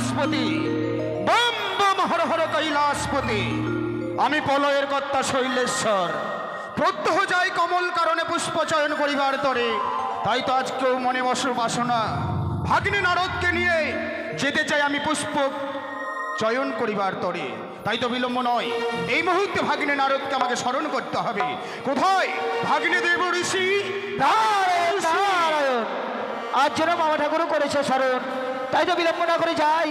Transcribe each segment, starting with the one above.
কৈলাসপতি বম বম, হর হর, কৈলাসপতি। আমি পলয়ের কর্তা শৈলেশ্বর। প্রত্যহ যাই কমল কারণে পুষ্প চয়ন করিবার তরে। তাই তো আজকেও মনে বস বাসনা। ভাগ্নে নারদকে নিয়ে যেতে চাই আমি পুষ্প চয়ন করিবার তরে। তাই তো বিলম্ব নয়। এই মুহূর্তে ভাগ্নে নারদকে আমাকে স্মরণ করতে হবে। কোথায়? ভাগ্নে দেব ঋষি? আজ যেন মামা ঠাকুরও করেছে স্মরণ। তাই তো বিলম্ব না করে যাই।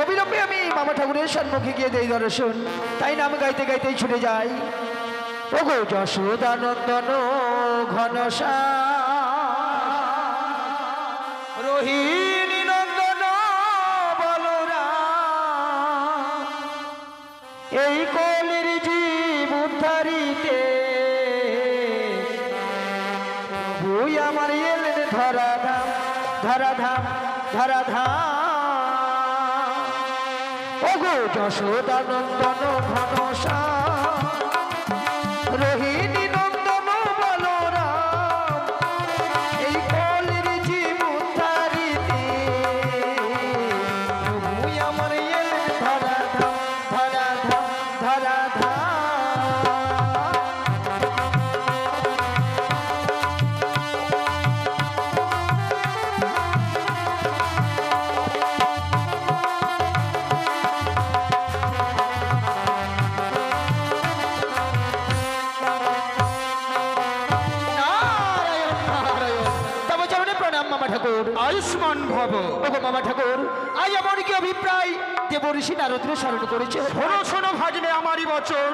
অবিলম্বে আমি মামা ঠাকুরের সম্মুখে গিয়ে দেই দর্শন। তাই নাম গাইতে গাইতেই ছুটে যাই। ও ওগো যশোদানন্দন ঘনশা। রোহিণী নন্দন বলরাম। এই কলির ধরাধাম ওগো যশোদানন্দন ঘনশা ঠাকুর। আয়ুষ্মান ভব। ওগো মামা ঠাকুর আই এমন কি অভিপ্রায় দেব ঋষি নারদরে স্মরণ করেছে। শোনো শোনো ভাগ্নে আমারই বচন।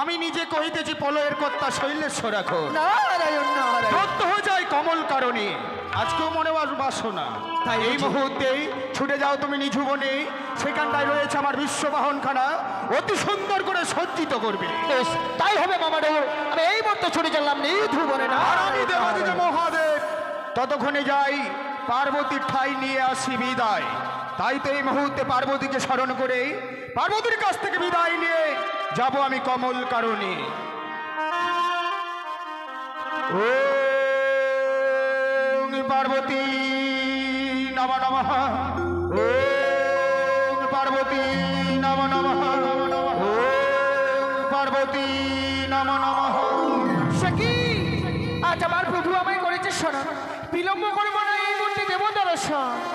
আমি নিজে কহিতেছি পলয়ের কর্তা শৈলেশ্বর এখন। নারায়ণ নারায়ণ। প্রত্যহ যাই কমল কারণে। আজকেও মনে বাস বাসনা। তাই এই? মুহূর্তেই ছুটে যাও তুমি নিঝুবনে। সেখানটায় রয়েছে আমার বিশ্ববাহনখানা অতি সুন্দর করে সজ্জিত করবে। তাই হবে মামা ঠাকুর। আমি এই মুহূর্তে ছুটে চললাম নিধু বলে না আর আমি দেবাদিদেব মহাদেব ততক্ষণে যাই পার্বতীর ঠাই নিয়ে আসি বিদায়। তাই তো এই মুহূর্তে পার্বতীকে স্মরণ করে পার্বতীর কাছ থেকে বিদায় নিয়ে যাব আমি কমল কারণে। ও পার্বতী নম নমঃ। ওম পার্বতী নম নমঃ। ওম পার্বতী নম নমঃ। সখী, আজ আমার প্রভু আমায় করেছে স্মরণ। বিলম্ব দেব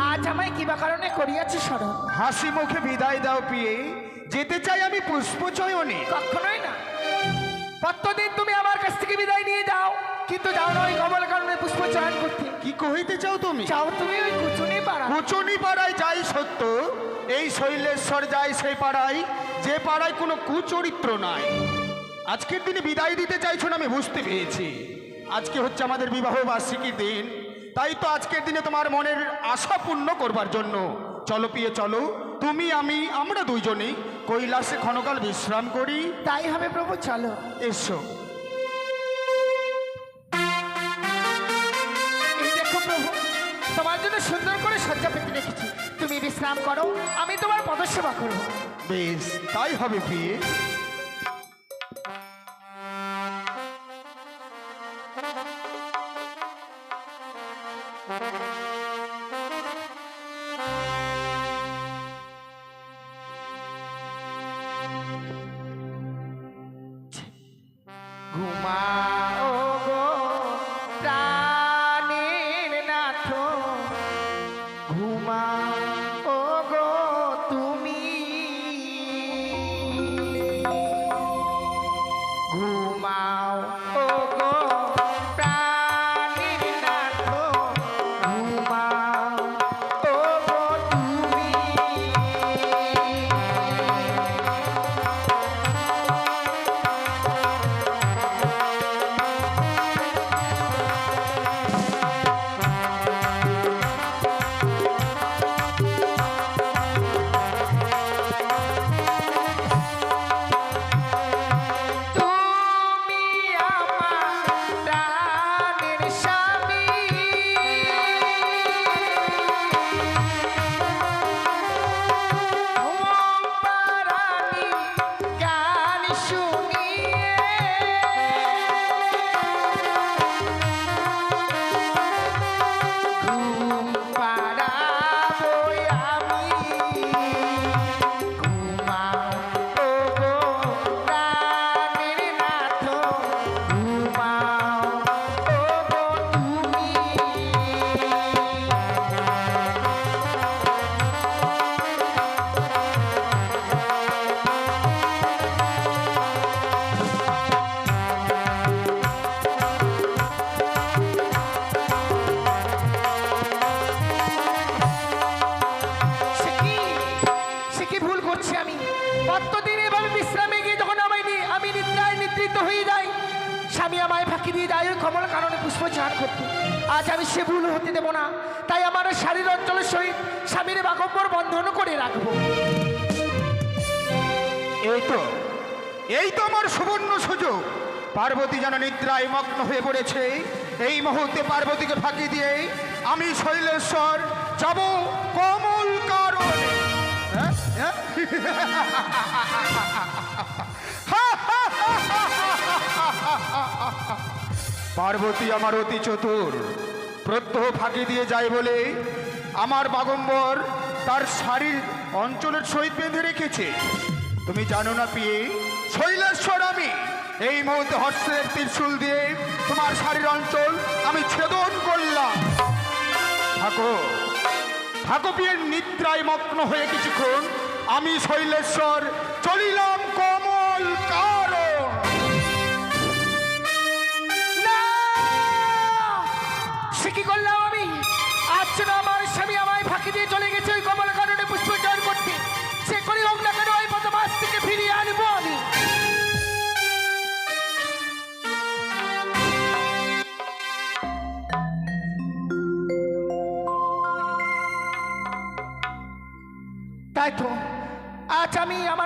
আজ আমায় কিবা কারণে করিয়াছে স্মরণ হাসি মুখে বিদায় দাও পিয়ে যেতে চাই আমি পুষ্প চয়নে কখনোই না। প্রত্যেকদিন তুমি আমার কাছ থেকে বিদায় নিয়ে যাও কিন্তু যাও না ওই কমল কারণে পুষ্প চয়ন করতে। কি কহিতে চাও তুমি? যাও তুমি ওই কুচুনি পাড়া কুচনি পাড়ায় যাই সত্য এই শৈলেশ্বর যায় সেই পাড়ায় যে পাড়ায় কোনো কুচরিত্র নাই। আজকের দিনে বিদায় দিতে চাইছো না আমি বুঝতে পেরেছি। আজকে হচ্ছে আমাদের বিবাহ বার্ষিকীর দিন। তাই তো আজকের দিনে তোমার মনের আশা পূর্ণ করবার জন্য। চলো পিয়ে চলো। তুমি আমি আমরা দুইজনেই কৈলাসে ক্ষণকাল বিশ্রাম করি। তাই হবে প্রভু চলো। এসো। এই দেখো প্রভু তোমার জন্য সুন্দর করে সজ্জা পেতে রেখেছি। তুমি বিশ্রাম করো আমি তোমার পদসেবা করব। বেশ তাই হবে প্রিয়ে। পার্বতী যেন নিদ্রায় মগ্ন হয়ে পড়েছে। এই মুহূর্তে পার্বতীকে ফাঁকি দিয়ে আমি শৈলেশ্বর যাব কমল কারণ। হ্যাঁ? হ্যাঁ? পার্বতী আমার অতি চতুর। প্রত্যহ ফাঁকি দিয়ে যায় বলে আমার বাগম্বর তার শাড়ির অঞ্চলের সহিত বেঁধে রেখেছে। তুমি জানো না পিয়ে, শৈলেশ্বর আমি। এই মুহূর্তে হর্ষের ত্রিশূল দিয়ে তোমার শাড়ির অঞ্চল আমি ছেদন করলাম। থাকো পিয়ের নিদ্রায় মগ্ন হয়ে কিছুক্ষণ আমি শৈলেশ্বর চলিলাম কমল কারণ। সে কি করলাম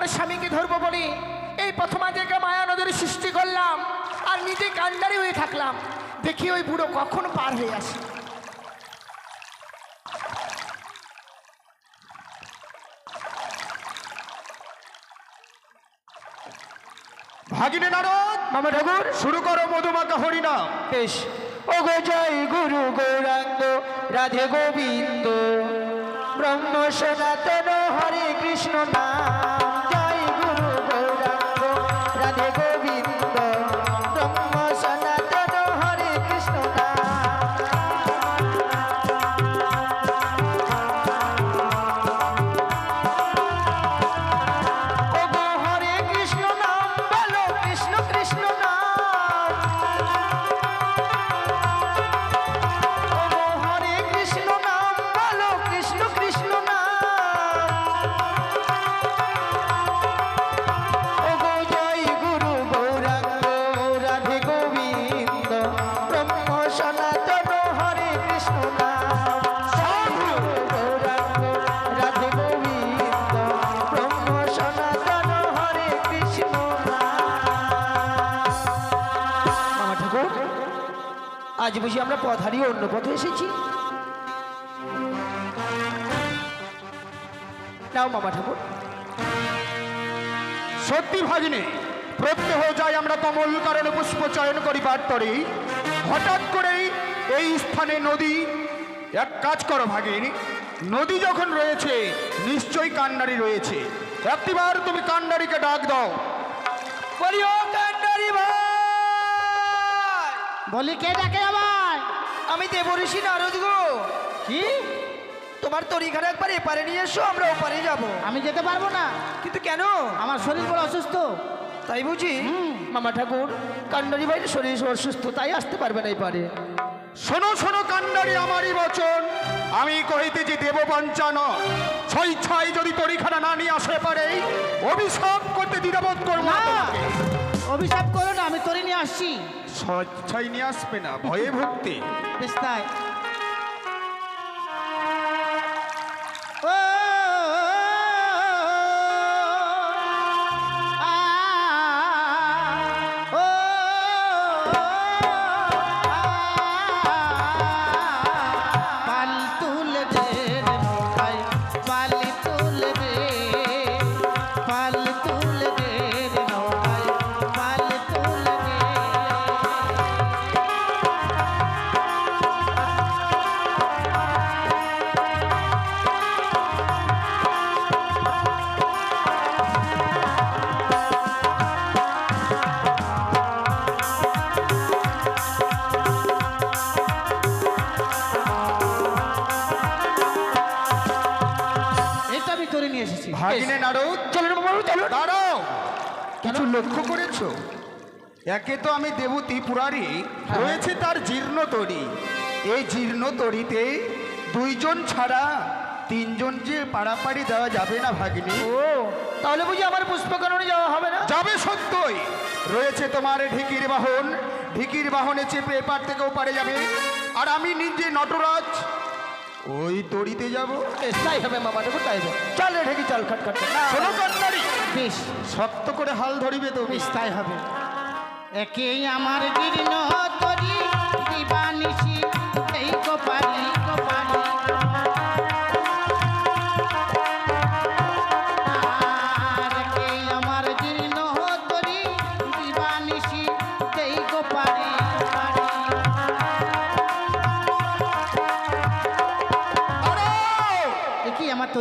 আমার স্বামীকে ধরবো বলে এই প্রথমা থেকে মায়া নদীর সৃষ্টি করলাম আর নিজে কান্ডারি হয়ে থাকলাম। দেখি ওই বুড়ো কখন পার হয়ে আসে। ভাগিনে নারদ মামা ঠাকুর। শুরু করো মধুমাকা হরিনাম। বেশ। ও গো জয় গুরু গৌরাঙ্গ রাধে গোবিন্দ। ব্রহ্ম সনাতন হরে কৃষ্ণ নাম। আজ বুঝি আমরা পথ হারিয়ে অন্য পথে এসেছি। নাও মামা ঠাকুর। সত্যি ভাগিনী প্রত্যহ যাই আমরা কমল কারণে পুষ্প চয়ন করিবার তরে। হঠাৎ করেই এই স্থানে নদী। এক কাজ করো ভাগিনী নদী যখন রয়েছে নিশ্চয়ই কান্ডারি রয়েছে। একটিবার তুমি কান্ডারিকে ডাক দাও। ভাই বলি কে ডাকে আমায়? আমি দেবঋষি নারদ গো। কি? তোমার তরিখানা একবার এপারে নিয়ে এসো আমরা ওপারে যাব। আমি যেতে পারব না। কিন্তু কেন? আমার শরীর বড় অসুস্থ। তাই বুঝি? মামা ঠাকুর কান্ডারি ভাইয়ের শরীর অসুস্থ তাই আসতে পারবে না এপারে। শোনো শোনো কান্ডারি আমারই বচন। আমি কহিতেছি দেব পঞ্চান ছয় ছয় যদি তরিখানা না নিয়ে আসে পারে অভিশাপ করতে দ্বিধাবোধ করব না। অভিশাপ করো না আমি তোরে নিয়ে আসছি। ছয় নিয়ে আসবে না ভয়ে ভক্তি। বেশ তাই। লক্ষ্য করেছ? একে তো আমি দেবতী পুরারি রয়েছে তার জীর্ণ তরি এই জীর্ণ তরিতে দুইজন ছাড়া তিনজন যে পাড়াপাড়ি দেওয়া যাবে না ভাগিনী। ও তাহলে বুঝি আমার পুষ্পকরণে যাওয়া হবে না? যাবে সত্যই। রয়েছে তোমার ঢিকির বাহন। ঢিকির বাহনে চেপে এপার থেকে ওপারে যাবে। আর আমি নিজে নটরাজ। ওই তরিতে যাব। তাই হবে মামা ঠাকুর তাই হবে। চল রে ঢেকি চল খট খট শোনো বেশ শক্ত করে হাল ধরিবে তো বিস্তায় হবে। একেই আমার জীর্ণ তরি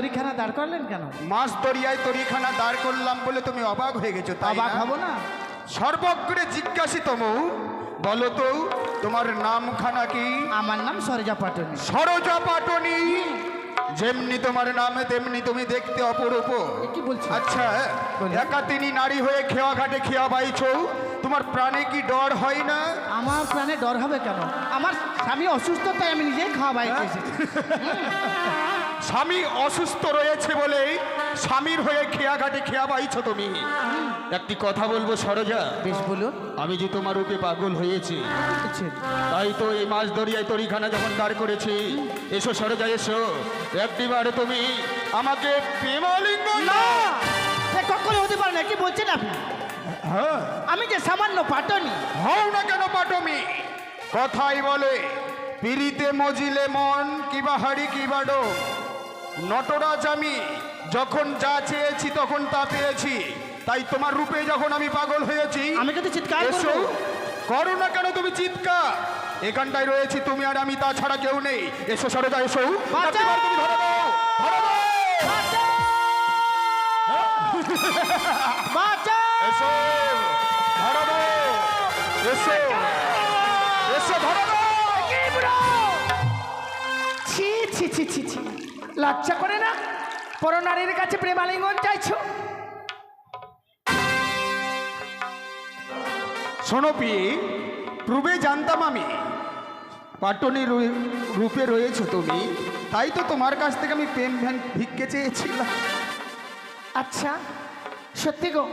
তরিখানা দাঁড় করলেন কেন? মাছ দরিয়ায় তরিখানা দাঁড় করলাম বলে তুমি অবাক হয়ে গেছো অবাক না? হব না? সর্বগ্রে জিজ্ঞাসিতম বলো তো তোমার নামখানা কি? আমার নাম সরজা পাটনি। সরজা পাটনি। যেমনি তোমার নামে তেমনি তুমি দেখতে অপরূপ। কি বলছো? আচ্ছা একা তিনি নারী হয়ে খেয়া ঘাটে খেয়া বাইছ তোমার প্রাণে কি ডর হয় না? আমার প্রাণে ডর হবে কেন? আমার স্বামী অসুস্থ তাই আমি নিজেই খাওয়া বাইরে এসেছি। স্বামী অসুস্থ রয়েছে বলে স্বামীর হয়ে খেয়া ঘাটে খেয়া বাইছ তুমি। একটি কথা বলব সরজা। বেশ বলুন। আমি যে তোমার রূপে পাগল হয়েছি তাই তো এই মাছ দরিয়ায় তরিখানা যখন দাঁড় করেছি। এসো সরজা এসো। একটিবার তুমি আমাকে না। সে কখনো হতে পারে না কি বলছেন আপনি? হ্যাঁ। আমি যে সামান্য পাটনি। হও না কেন পাটমি কথাই বলে পিড়িতে মজিলে মন কিবা হাড়ি কিবা ডো নটরাজ আমি যখন যা চেয়েছি তখন তা পেয়েছি। তাই তোমার রূপে যখন আমি পাগল হয়েছি আমি কিন্তু চিৎকার এসো করো না কেন তুমি চিৎকার? এখানটায় রয়েছি তুমি আর আমি তাছাড়া কেউ নেই। এসো সরদা এসো। এসো এসো এসো ছি ছি ছি ছি ছি। লজ্জা করে না? পর নারীর কাছে প্রেমালিঙ্গন চাইছো? শোনো পি পূর্বে জানতাম আমি। পাটনি রূপে রয়েছো তুমি। তাই তো তোমার কাছ থেকে আমি প্রেম ভ্যান ভিক্ষে চেয়েছিলাম। আচ্ছা সত্যি গো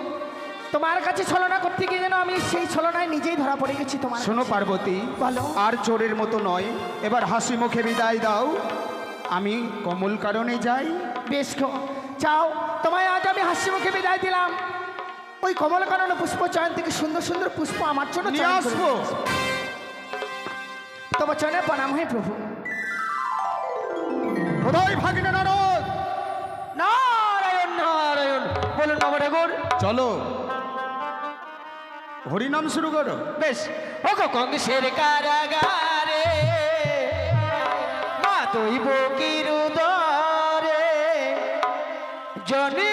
তোমার কাছে ছলনা করতে গিয়ে যেন আমি সেই ছলনায় নিজেই ধরা পড়ে গেছি তোমার শোনো পার্বতী বলো। আর চোরের মতো নয় এবার হাসি মুখে বিদায় দাও। আমি কমল কারণে যাই। বেশ চাও তোমায় আজ আমি হাসি মুখে বিদায় দিলাম। ওই কমল কারণে পুষ্প চয়ন থেকে সুন্দর সুন্দর পুষ্প আমার জন্য নিয়ে আসব। দিয়েছে। তোমার চয়নে প্রণাম হয় প্রভু। কোথায় ভাগিনা নারদ। নারায়ণ নারায়ণ। বলুন চলো। হরিনাম শুরু করো। বেশ। ও গো কংসের কারাগারে। মা দৈব কিরুদরে জনি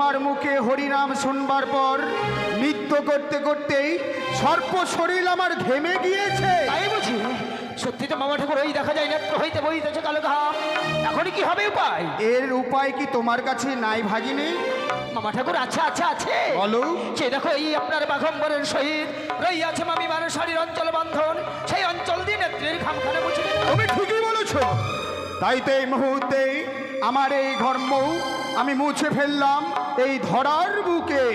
তোমার মুখে হরিনাম শুনবার পর নৃত্য করতে করতেই সর্প শরীর আমার ঘেমে গিয়েছে। তাই বুঝি? সত্যি তো মামা ঠাকুর ওই দেখা যায় নেত্র হইতে বইতেছে কালো ঘা এখনই কি হবে উপায়? এর উপায় কি তোমার কাছে নাই ভাগিনী? মামা ঠাকুর আচ্ছা আচ্ছা আছে। বলো। সে দেখো এই আপনার বাঘম্বরের সহিত রইয়াছে মামি মানুষ শাড়ির অঞ্চল বন্ধন। সেই অঞ্চল দিয়ে নেত্রীর খামখানে দিল তুমি ঠিকই বলেছ। তাই তো এই মুহূর্তে আমার এই ধর্ম আমি মুছে ফেললাম এই ধরার বুকে।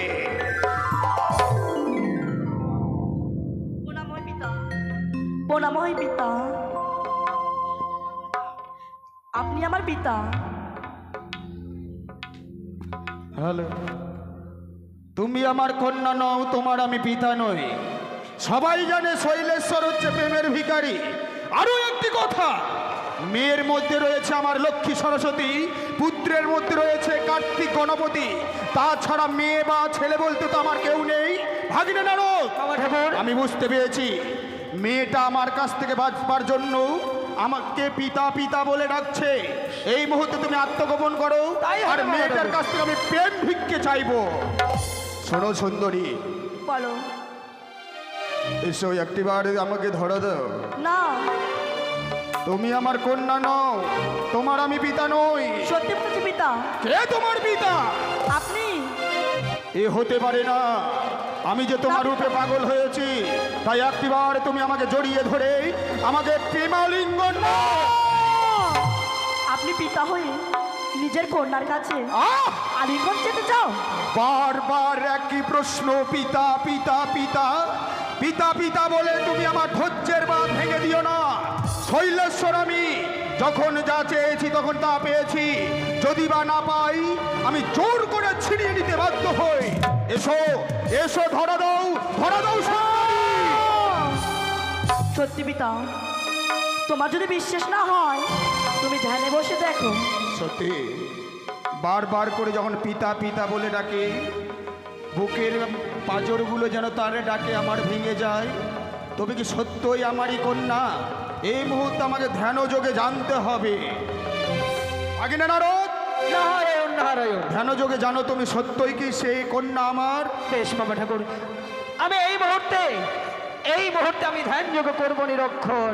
প্রণাময় পিতা আপনি আমার পিতা। হ্যালো। তুমি আমার কন্যা নও তোমার আমি পিতা নই। সবাই জানে শৈলেশ্বর হচ্ছে প্রেমের ভিখারি। আরও একটি কথা মেয়ের মধ্যে রয়েছে আমার লক্ষ্মী সরস্বতী পুত্রের মধ্যে রয়েছে কার্তিক গণপতি। তাছাড়া মেয়ে বা ছেলে বলতে তো আমার কেউ নেই। ভাগিনে নারদ আমি বুঝতে পেরেছি। মেয়েটা আমার কাছ থেকে বাঁচবার জন্য আমাকে পিতা পিতা বলে ডাকছে। এই মুহূর্তে তুমি আত্মগোপন করো। আর মেয়েটার কাছ থেকে আমি প্রেম ভিক্ষে চাইব। শোনো সুন্দরী। বলো। এসো একটিবার আমাকে ধরো দাও। না। তুমি আমার কন্যা নও তোমার আমি পিতা নই। সত্যি বলছি পিতা। কে তোমার পিতা? আপনি? এ হতে পারে না আমি যে তোমার রূপে পাগল হয়েছি তাই একটিবার তুমি আমাকে জড়িয়ে ধরে আমাকে প্রেমালিঙ্গন। আপনি পিতা হয়ে নিজের কন্যার কাছে আলিঙ্গন যেতে চাও বারবার একই প্রশ্ন পিতা পিতা পিতা। পিতা পিতা বলে তুমি আমার ধৈর্যের বাঁধ ভেঙে দিও না। শৈলেশ্বর আমি। যখন যা চেয়েছি তখন তা পেয়েছি। যদি বা না পাই আমি জোর করে ছিনিয়ে নিতে বাধ্য হই। এসো এসো ধরা দাও ধরা দাও সত্যি পিতা তোমার যদি বিশ্বাস না হয় তুমি ধ্যানে বসে দেখো। সত্যি বারবার করে যখন পিতা পিতা বলে ডাকে বুকের পাঁজরগুলো যেন তারে ডাকে আমার ভেঙে যায়। তবে কি সত্যই আমারই কন্যা? এই মুহূর্তে আমাকে ধ্যান যোগে জানতে হবে। আগে না নারদ? নারায়ণ নারায়ণ। ধ্যান যোগে জানো তুমি সত্যই কি সেই কন্যা আমার? বেশ বাবা ঠাকুর। আমি এই মুহূর্তে এই মুহূর্তে আমি ধ্যান যোগ করব নিরক্ষণ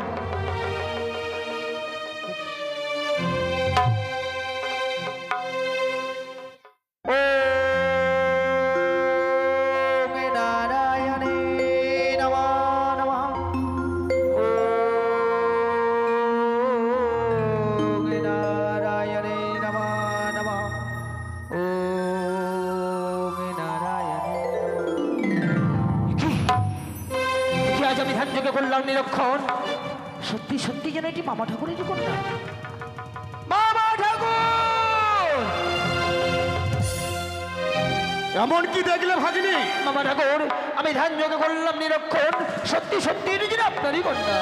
কি দেখলে ভাগিনী? মামা ঠাকুর আমি ধ্যান যোগ করলাম নিরক্ষণ। সত্যি সত্যি এটি আপনারই কন্যা।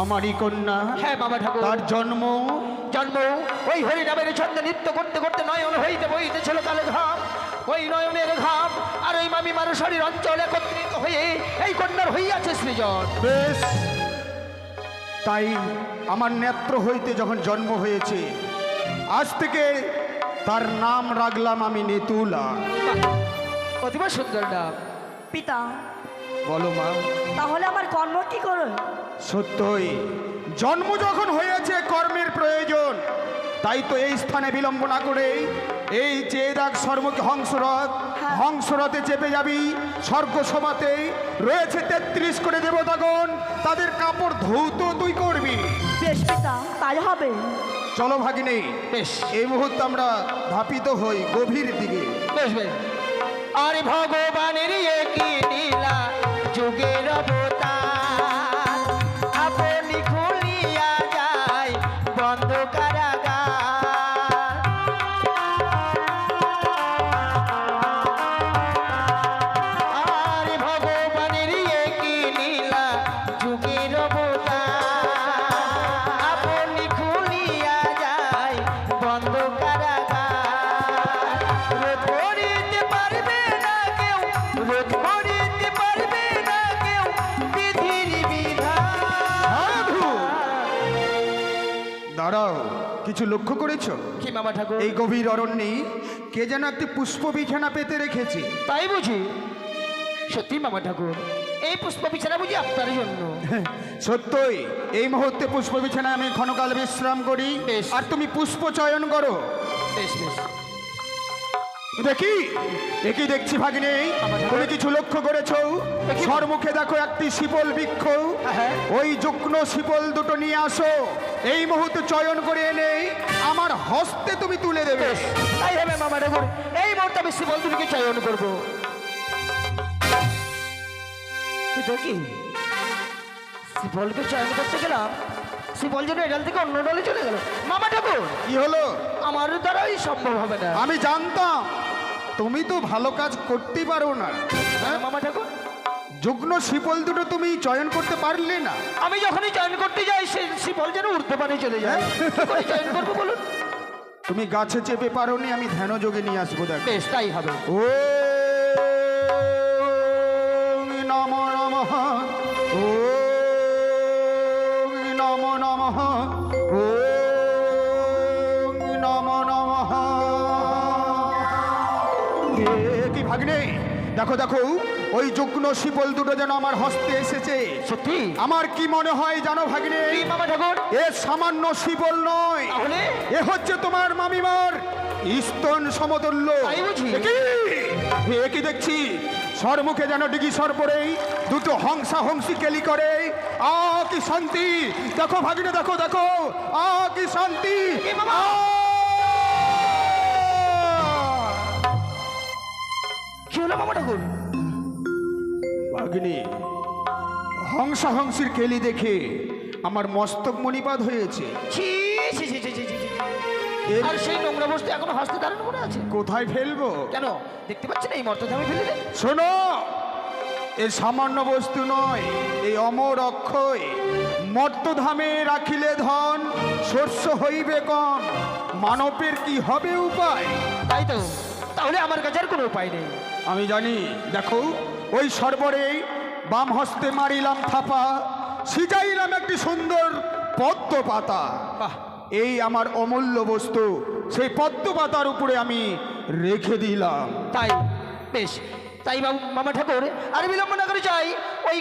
আমারই কন্যা? হ্যাঁ মামা ঠাকুর। তার জন্ম? জন্ম? ওই হরিনামের ছন্দে নৃত্য করতে করতে নয়ন হইতে বইতে ছিল কালে ঘাম। ওই নয়নের ঘাম আর ওই মামি মানুষের অঞ্চল একত্রিত হয়ে এই কন্যার হইয়াছে সৃজন। বেশ। তাই আমার নেত্র হইতে যখন জন্ম হয়েছে আজ থেকে তার নাম রাখলাম আমি নেতুলা। অতিব সুন্দর নাম। পিতা বলো মা। তাহলে আমার কর্ম কি করে? সত্যই জন্ম যখন হয়েছে কর্মের প্রয়োজন তাই তো এই স্থানে বিলম্ব না করে এই চেয়ে দেখ সর্বকে হংসরথ হংসরথে চেপে যাবি স্বর্গ সভাতে রয়েছে তেত্রিশ করে দেবতাগণ তাদের কাপড় ধৌত তুই করবি। বেশ পিতা তাই হবে। চলো ভাগিনী বেশ। এই মুহূর্তে আমরা ধাপিত হই গভীর দিকে। বেশ বেশ। আরে ভগবানের একই দাঁড়াও কিছু লক্ষ্য করেছ? কি মামা ঠাকুর? এই গভীর অরণ্যে কে যেন একটি পুষ্প বিছানা পেতে রেখেছে। তাই বুঝি? সত্যি মামা ঠাকুর এই পুষ্প বিছানা বুঝি আপনার জন্য। সত্যই এই মুহূর্তে পুষ্প বিছানায় আমি ক্ষণকাল বিশ্রাম করি। বেশ। আর তুমি পুষ্প চয়ন করো। বেশ বেশ। দেখি একই দেখছি ভাগিনী তুমি কিছু লক্ষ্য করেছ? সরমুখে দেখো একটি শিপল বৃক্ষ। হ্যাঁ। ওই যুগ্ন শিপল দুটো নিয়ে আসো। এই মুহূর্তে চয়ন করে এনে আমার হস্তে তুমি তুলে দেবে। তাই হবে মামা ঠাকুর। এই মুহূর্তে আমি শিবল দুটিকে চয়ন করব। কি? শিবলকে চয়ন করতে গেলাম শিবল যেন এডাল থেকে অন্য ডালে চলে গেল। মামা ঠাকুর কি হলো? আমার দ্বারাই সম্ভব হবে না। আমি জানতাম তুমি তো ভালো কাজ করতেই পারো না। হ্যাঁ, মামা ঠাকুর? যুগ্ন শিপল দুটো তুমি চয়ন করতে পারলে না। আমি যখনই চয়ন করতে যাই সে শিবল যেন উঠতে পারে চলে যায়। কি করে চয়ন করব বলুন? তুমি গাছে চেপে পারোনি আমি ধ্যান যোগে নিয়ে আসব দেখো। বেশ তাই হবে। ও নম নমঃ ও নম নমঃ ও নম নমঃ। এ কি ভাগ্নে? দেখো দেখো। ওই যুগ্ন শিপল দুটো যেন আমার হস্তে এসেছে। সত্যি? আমার কি মনে হয় জানো ভাগ্নে? কি মামা ঠাকুর? এ সামান্য শিপল নয়। এ হচ্ছে তোমার মামিমার স্তন সমতুল্য। কি? দেখছি? সরমুখে যেন ডিগি সর পড়েই দুটো হংসা হংসি কেলি করে। আ কি শান্তি! দেখো ভাগিনে দেখো দেখো। আ কি শান্তি? কি হলো মামা ঠাকুর? ভাগিনী হংসা হংসির কেলি দেখে আমার মস্তক মণিপাত হয়েছে। আর সেই নোংরা বস্তু এখনও হাসতে দাঁড়ানো করে আছে। কোথায় ফেলব? কেন? দেখতে এই ফেলে শোনো এ সামান্য বস্তু নয় এই অমর অক্ষয়। মর্তধামে রাখিলে ধন শস্য হইবে কম মানবের কি হবে উপায়? তাই তো তাহলে আমার কাছে আর কোনো উপায় নেই। আমি জানি দেখো। ওই সর্বরে বাম হস্তে মারিলাম থাপা সিজাইলাম একটি সুন্দর পদ্ম পাতা বাহ। এই আমার অমূল্য বস্তু সেই পদ্ম পাতার উপরে আমি রেখে দিলাম। তাই? বেশ। তাই বাবু মামা ঠাকুর আর বিলম্ব না করে যাই। ওই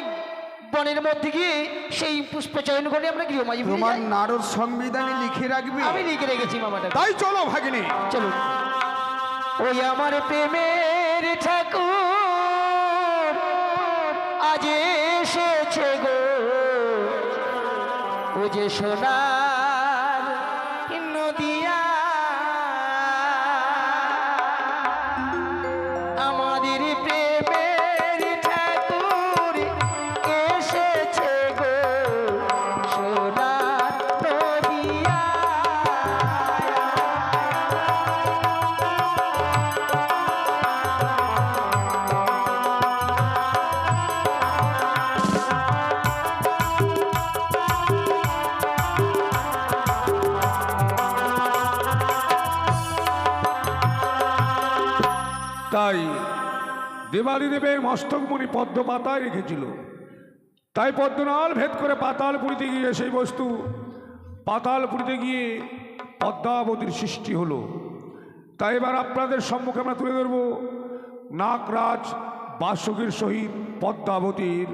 বনের মধ্যে গিয়ে সেই পুষ্প চয়ন করে আমরা গৃহমাজি তোমার নারদ সংবিধানে লিখে রাখবে? আমি লিখে রেখেছি মামা ঠাকুর। তাই চলো ভাগিনী। চলো ওই আমার প্রেমের ঠাকুর আজ এসেছে গো। ও যে সোনার দেবালী দেবের মস্তকমণি পদ্ম পাতায় রেখেছিল। তাই পদ্মনাল ভেদ করে পাতাল পুরীতে গিয়ে সেই বস্তু, পাতাল পুরীতে গিয়ে পদ্মাবতীর সৃষ্টি হলো। তাই এবার আপনাদের সম্মুখে আমরা তুলে ধরব, নাগরাজ বাসুকীর সহিত পদ্মাবতীর